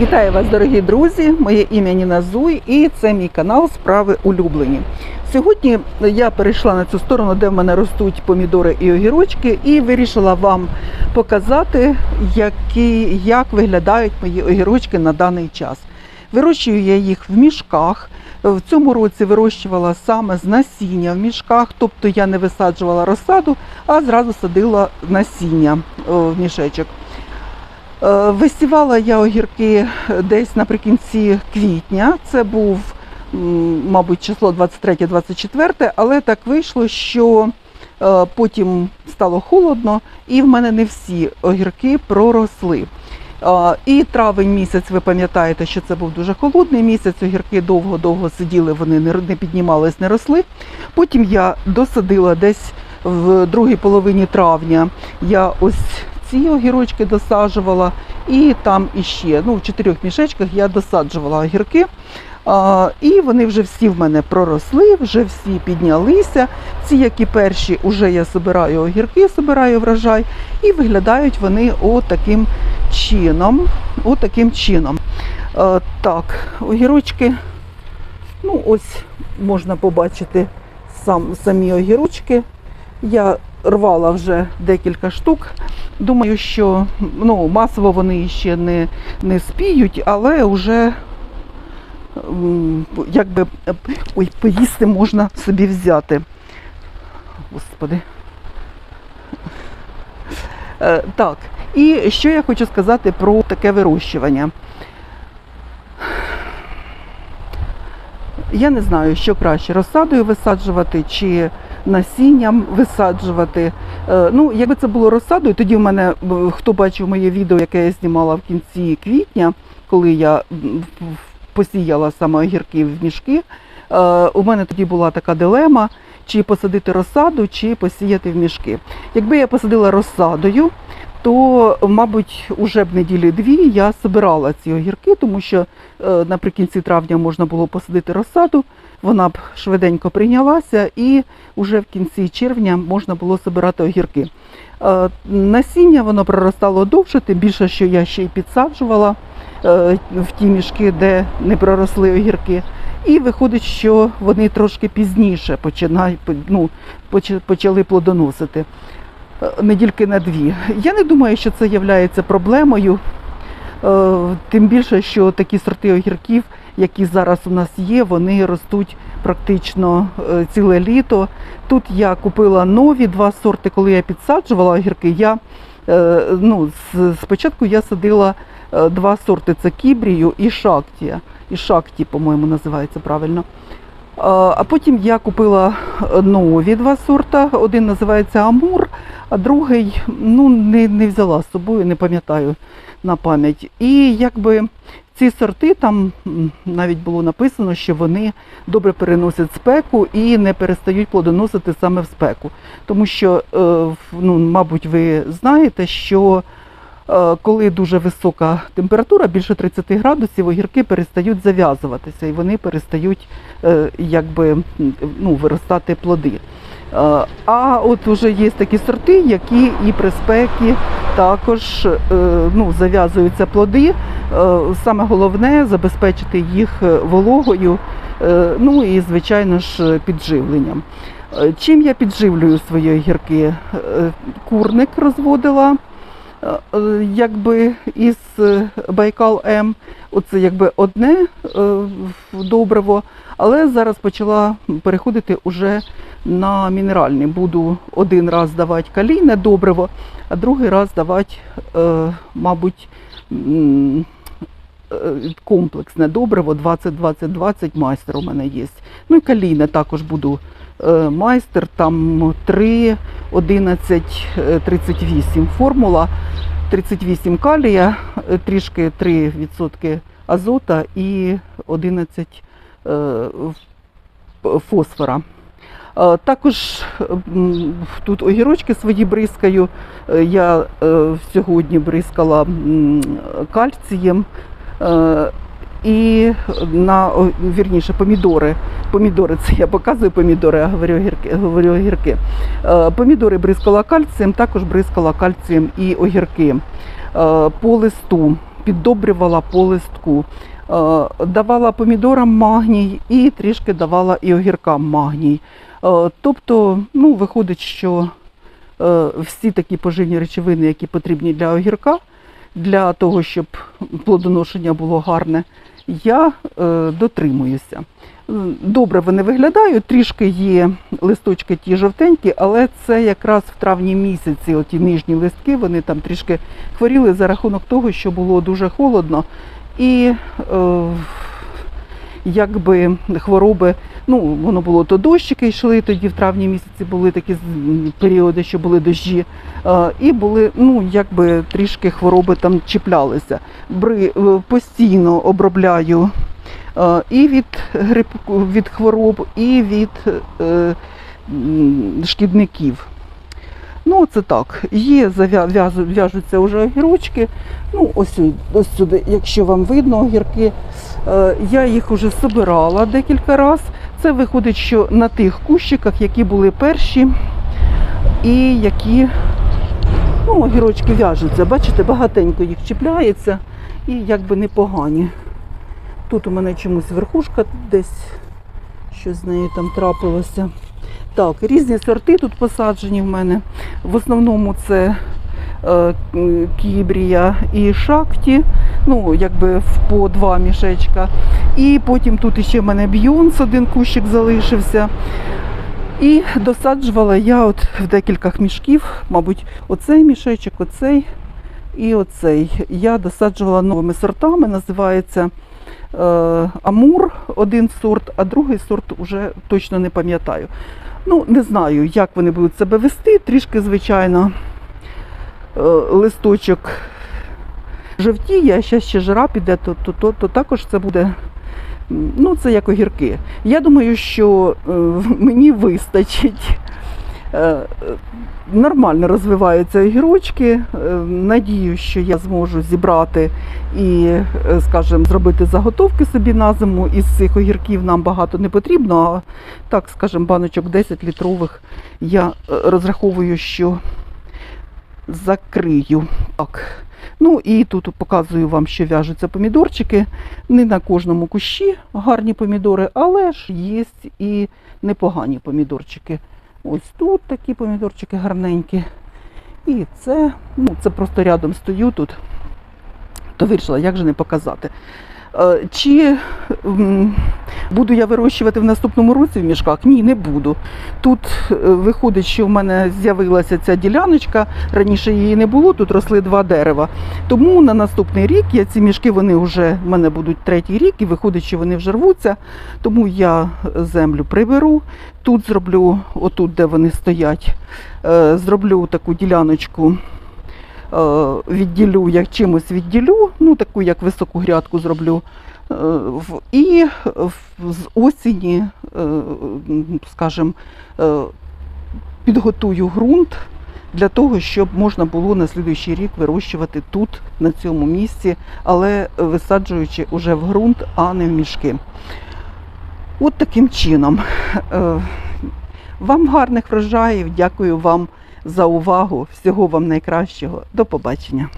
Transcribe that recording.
Вітаю вас, дорогі друзі! Моє ім'я Ніна Зуй і це мій канал Справи улюблені. Сьогодні я перейшла на цю сторону, де в мене ростуть помідори і огірочки, і вирішила вам показати, які, як виглядають мої огірочки на даний час. Вирощую я їх в мішках. В цьому році вирощувала саме з насіння в мішках, тобто я не висаджувала розсаду, а зразу садила насіння в мішечок. Е, Висівала я огірки десь наприкінці квітня. Це був, мабуть, число 23-24, але так вийшло, що е, потім стало холодно, і в мене не всі огірки проросли. Е, І травень місяць, ви пам'ятаєте, що це був дуже холодний місяць. Огірки довго-довго сиділи, вони не піднімались, не росли. Потім я досадила десь в другій половині травня. Я ось ці огірочки досаджувала, і там іще ну, в чотирьох мішечках я досаджувала огірки. А, і вони вже всі в мене проросли, вже всі піднялися. Ці, які перші, вже я збираю огірки, збираю врожай, і виглядають вони отаким чином. Отаким чином. А, так, огірочки, ну ось можна побачити сам, самі огірочки. Я рвала вже декілька штук. Думаю, що ну, масово вони ще не, не спіють, але вже якби ой, поїсти можна собі взяти. Господи. Е, так, і що я хочу сказати про таке вирощування. Я не знаю, що краще розсадою висаджувати чи насінням висаджувати. Е, Ну, якби це було розсадою, тоді в мене е, хто бачив моє відео, яке я знімала в кінці квітня, коли я посіяла саме огірки в мішки. е, У мене тоді була така дилема, чи посадити розсаду, чи посіяти в мішки. Якби я посадила розсадою, то, мабуть, уже б неділі дві я збирала ці огірки, тому що наприкінці травня можна було посадити розсаду, вона б швиденько прийнялася, і вже в кінці червня можна було збирати огірки. Е, Насіння воно проростало довше, тим більше, що я ще й підсаджувала е, в ті мішки, де не проросли огірки. І виходить, що вони трошки пізніше починають, ну, почали плодоносити. Е, Недільки на дві. Я не думаю, що це є проблемою. Тим більше, що такі сорти огірків, які зараз у нас є, вони ростуть практично е, ціле літо. Тут я купила нові два сорти, коли я підсаджувала огірки. Я, е, ну, спочатку я садила е, два сорти: це кібрію і шактія. І шакті, по-моєму, називається правильно. А потім я купила нові два сорта. Один називається Амур, а другий ну, не, не взяла з собою, не пам'ятаю на пам'ять. І якби ці сорти там навіть було написано, що вони добре переносять спеку і не перестають плодоносити саме в спеку. Тому що, е, ну, мабуть, ви знаєте, що коли дуже висока температура, більше 30 градусів, огірки перестають зав'язуватися і вони перестають е, якби, ну, виростати плоди. Е, А от уже є такі сорти, які і при спекі також е, ну, зав'язуються плоди. Е, Саме головне забезпечити їх е, вологою, е, ну і, звичайно ж, підживленням. Е, Чим я підживлюю свої огірки? Е, Курник розводила е, е, якби із е, Байкал М. Оце якби одне е, добриво, але зараз почала переходити уже на мінеральний. Буду один раз давати калійне добриво, а другий раз давати, е, мабуть, е, комплексне добриво 20-20-20 майстер у мене є. Ну і калійне також буду е, майстер, там 3, 11, е, 38 формула, 38 калія, е, трішки 3% азота і 11 е, фосфора. Е, Також тут огірочки свої бризкаю. Я сьогодні бризкала кальцієм. І на вірніше помідори. Помідори, це я показую помідори, а говорю огірки. Говорю огірки. Е, Помідори бризкала кальцієм, також бризкала кальцієм і огірки. Е, По листу піддобрювала по листку. Е, Давала помідорам магній і трішки давала і огіркам магній. Тобто, ну, виходить, що всі такі поживні речовини, які потрібні для огірка, для того, щоб плодоношення було гарне, я е, дотримуюся. Добре вони виглядають, трішки є листочки ті жовтенькі, але це якраз в травні місяці, оті нижні листки, вони там трішки хворіли за рахунок того, що було дуже холодно. І е, якби хвороби, ну воно було то дощики йшли, тоді в травні місяці були такі періоди, що були дощі, е, і були ну якби трішки хвороби там чіплялися. Бри е, постійно обробляю е, і від грибку, від хвороб, і від шкідників. Ну, це так. Є, в'яжуться вже огірочки. Ну, ось, ось сюди, якщо вам видно огірки, е, я їх вже собирала декілька разів. Це виходить, що на тих кущиках, які були перші, і які ну, огірочки в'яжуться. Бачите, багатенько їх чіпляється і якби непогані. Тут у мене чомусь верхушка десь щось з нею там трапилося. Так, різні сорти тут посаджені в мене. В основному це е, кібрія і шакті, ну, якби по два мішечка. І потім тут ще в мене б'юнс, один кущик залишився. І досаджувала я от в декількох мішків, мабуть, оцей мішечок, оцей і оцей. Я досаджувала новими сортами, називається е, Амур, один сорт, а другий сорт уже точно не пам'ятаю. Ну, не знаю, як вони будуть себе вести. Трішки, звичайно, е, листочок жовтіє, а ще ще жара піде, то, то, то, то також це буде. Ну, це як огірки. Я думаю, що е, мені вистачить. Е, е, Нормально розвиваються огірочки. Е, Надію, що я зможу зібрати і, скажімо, зробити заготовки собі на зиму. Із цих огірків нам багато не потрібно, а так, скажімо, баночок 10 літрових я розраховую, що закрию. Так. Ну і тут показую вам, що в'яжуться помідорчики. Не на кожному кущі гарні помідори, але ж є і непогані помідорчики. Ось тут такі помідорчики гарненькі. І це, ну, це просто рядом стою тут. То вирішила, як же не показати. Е, Чи буду я вирощувати в наступному році в мішках? Ні, не буду. Тут е, виходить, що в мене з'явилася ця діляночка. Раніше її не було, тут росли два дерева. Тому на наступний рік я ці мішки вони вже в мене будуть третій рік, і виходить, що вони вже рвуться. Тому я землю приберу. Тут зроблю, отут, де вони стоять, е, зроблю таку діляночку. Е, Відділю, як чимось відділю, ну таку як високу грядку зроблю. Е, І з осені, скажімо, підготую ґрунт для того, щоб можна було на слідуючий рік вирощувати тут, на цьому місці, але висаджуючи уже в ґрунт, а не в мішки. От таким чином. Е, Вам гарних врожаїв, дякую вам за увагу. Всього вам найкращого. До побачення.